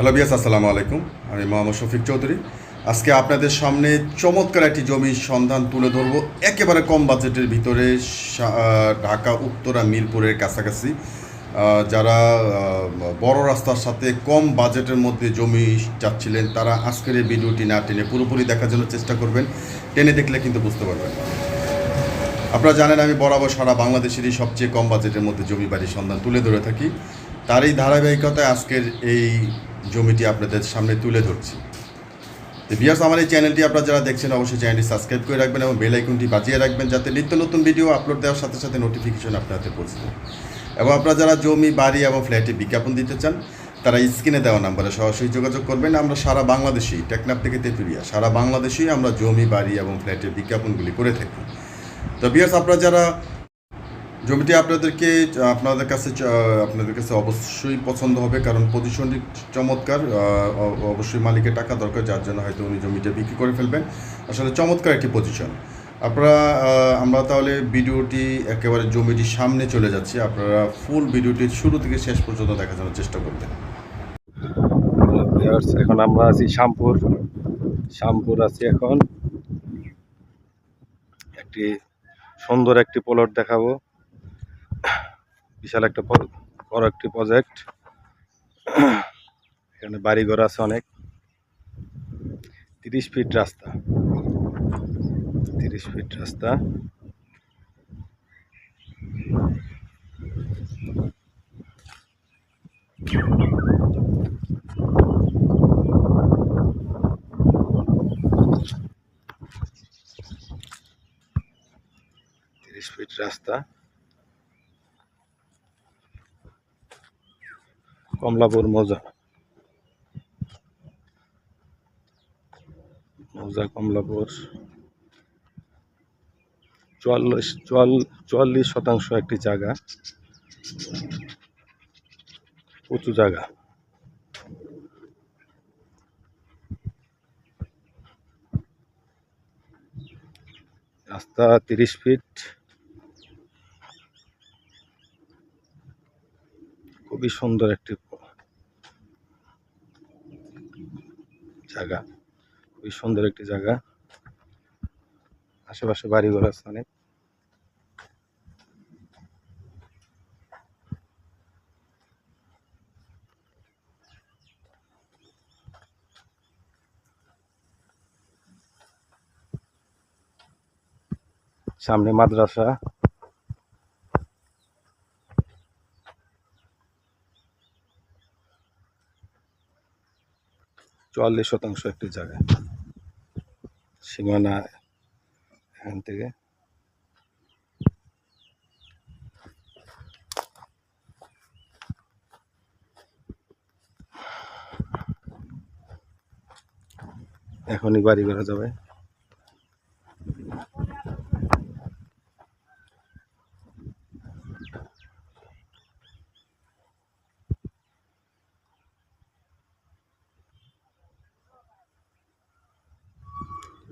Hello বিয়াস, আসসালামু আলাইকুম। আমি মোহাম্মদ শফিক চৌধুরী। আজকে আপনাদের সামনে চমৎকার একটি জমির সন্ধান তুলে ধরবো। একেবারে কম বাজেটের ভিতরে ঢাকা, উত্তরা, মিরপুরের কাছাকাছি। যারা বড় রাস্তার সাথে কম বাজেটের মধ্যে জমি চাচ্ছিলেন, তারা আজকের এই ভিডিওটি না টেনে পুরোপুরি দেখার জন্য চেষ্টা করবেন। টেনে দেখলে কিন্তু বুঝতে পারবেন। আপনারা জানেন, আমি বরাবর সারা বাংলাদেশেরই সবচেয়ে কম বাজেটের মধ্যে জমি বাড়ির সন্ধান তুলে ধরে থাকি। তারই ধারাবাহিকতায় আজকের এই জমিটি আপনাদের সামনে তুলে ধরছি। তো বিয়ার্স আমার এই চ্যানেলটি আপনারা যারা দেখছেন, অবশ্যই চ্যানেলটি সাবস্ক্রাইব করে রাখবেন এবং বেল আইকনটি বাজিয়ে রাখবেন যাতে নিত্য নতুন ভিডিও আপলোড দেওয়ার সাথে সাথে নোটিফিকেশন আপনার হাতে পৌঁছে এবং আপনারা যারা জমি, বাড়ি এবং ফ্ল্যাটে বিজ্ঞাপন দিতে চান, তারা স্ক্রিনে দেওয়া নাম্বারে সরাসরি যোগাযোগ করবেন। আমরা সারা বাংলাদেশেই টেকনাফ থেকে তেঁতুলিয়া, সারা বাংলাদেশেই আমরা জমি, বাড়ি এবং ফ্ল্যাটের বিজ্ঞাপনগুলি করে থাকি। তো বিয়ার্স আপনারা যারা জমিটি আপনাদেরকে, আপনাদের কাছে আপনাদের কাছে অবশ্যই পছন্দ হবে, কারণ পজিশনটি চমৎকার অবশ্যই মালিকের টাকা দরকার, যার জন্য হয়তো উনি জমিটা বিক্রি করে ফেলবেন। আসলে চমৎকার একটি পজিশন আপনারা আমরা তাহলে ভিডিওটি একেবারে জমিটির সামনে চলে যাচ্ছি। আপনারা ফুল ভিডিওটি শুরু থেকে শেষ পর্যন্ত দেখার জন্য চেষ্টা করবেন। এখন আমরা আছি শ্যামপুর। শ্যামপুর আছি এখন। একটি সুন্দর একটি প্লট দেখাবো। বিশাল একটা বড় একটি প্রজেক্ট এখানে বাড়িঘর আছে অনেক। তিরিশ ফিট রাস্তা। তিরিশ ফিট রাস্তা। তিরিশ ফিট রাস্তা। কমলাপুর মৌজা। মৌজা কমলাপুর। চুয়াল্লিশ, চুয়াল, চুয়াল্লিশ শতাংশ একটি জায়গা। উঁচু জায়গা। রাস্তা তিরিশ ফিট। খুবই সুন্দর একটি জায়গা। খুবই সুন্দর একটি জায়গা। আশেপাশে বাড়িঘর আছে অনেক। সামনে মাদ্রাসা। চুয়াল্লিশ শতাংশ একটি জায়গা সীমানা এখান থেকে। এখনই বাড়ি করা যাবে।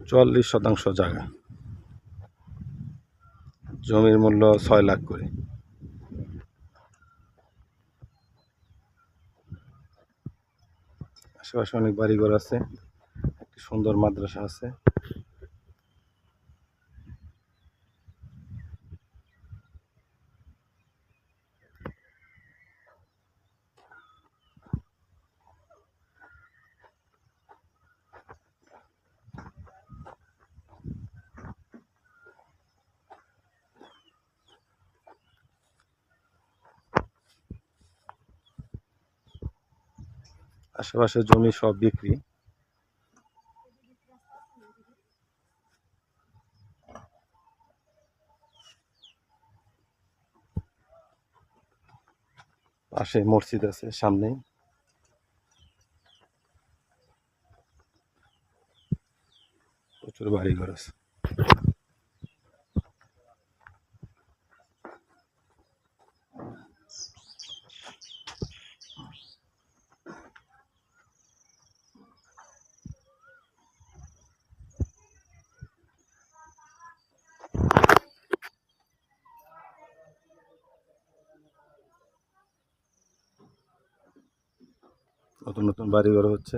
চুয়াল্লিশ শতাংশ জায়গা। জমির মূল্য ছয় লাখ করে। আশেপাশে অনেক বাড়িঘর আছে, একটি সুন্দর মাদ্রাসা আছে। আশেপাশে জমি সব বিক্রি। পাশে মসজিদ আছে সামনেই। প্রচুর বাড়িঘর আছে। নতুন নতুন বাড়ি ঘর হচ্ছে?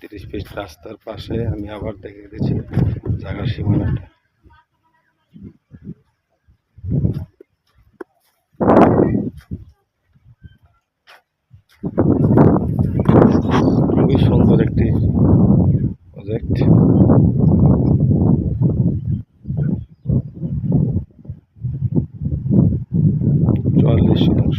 তিরিশ ফিট রাস্তার পাশে আমি আবার দেখে দিয়েছি জায়গার সীমানাটা। অংশ